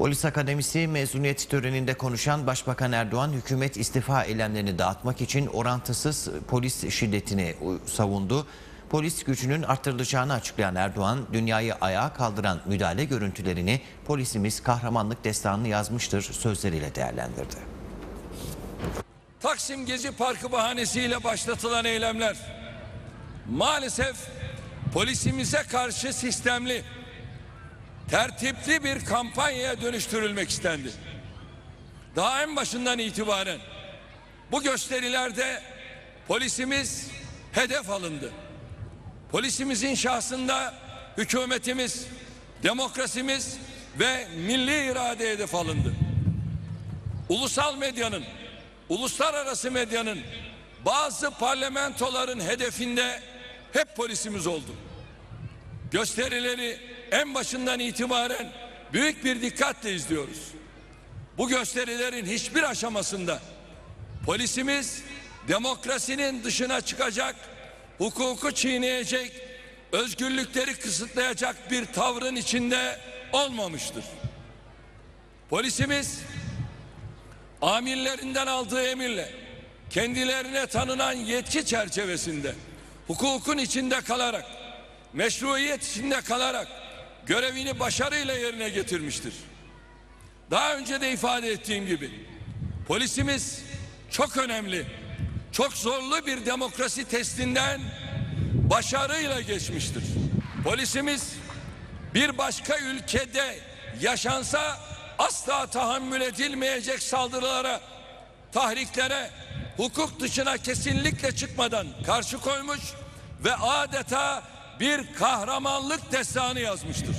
Polis Akademisi mezuniyet töreninde konuşan Başbakan Erdoğan hükümet istifa eylemlerini dağıtmak için orantısız polis şiddetini savundu. Polis gücünün artırılacağını açıklayan Erdoğan, dünyayı ayağa kaldıran müdahale görüntülerini polisimiz kahramanlık destanını yazmıştır sözleriyle değerlendirdi. Taksim Gezi Parkı bahanesiyle başlatılan eylemler maalesef polisimize karşı sistemli, tertipli bir kampanyaya dönüştürülmek istendi. Daha en başından itibaren bu gösterilerde polisimiz hedef alındı. Polisimizin şahsında hükümetimiz, demokrasimiz ve milli irade hedef alındı. Ulusal medyanın, uluslararası medyanın, bazı parlamentoların hedefinde hep polisimiz oldu. Gösterileri en başından itibaren büyük bir dikkatle izliyoruz. Bu gösterilerin hiçbir aşamasında polisimiz demokrasinin dışına çıkacak, hukuku çiğneyecek, özgürlükleri kısıtlayacak bir tavrın içinde olmamıştır. Polisimiz amirlerinden aldığı emirle kendilerine tanınan yetki çerçevesinde hukukun içinde kalarak meşruiyet içinde kalarak görevini başarıyla yerine getirmiştir. Daha önce de ifade ettiğim gibi polisimiz çok önemli, çok zorlu bir demokrasi testinden başarıyla geçmiştir. Polisimiz bir başka ülkede yaşansa asla tahammül edilmeyecek saldırılara, tahriklere, hukuk dışına kesinlikle çıkmadan karşı koymuş ve adeta bir kahramanlık destanı yazmıştır.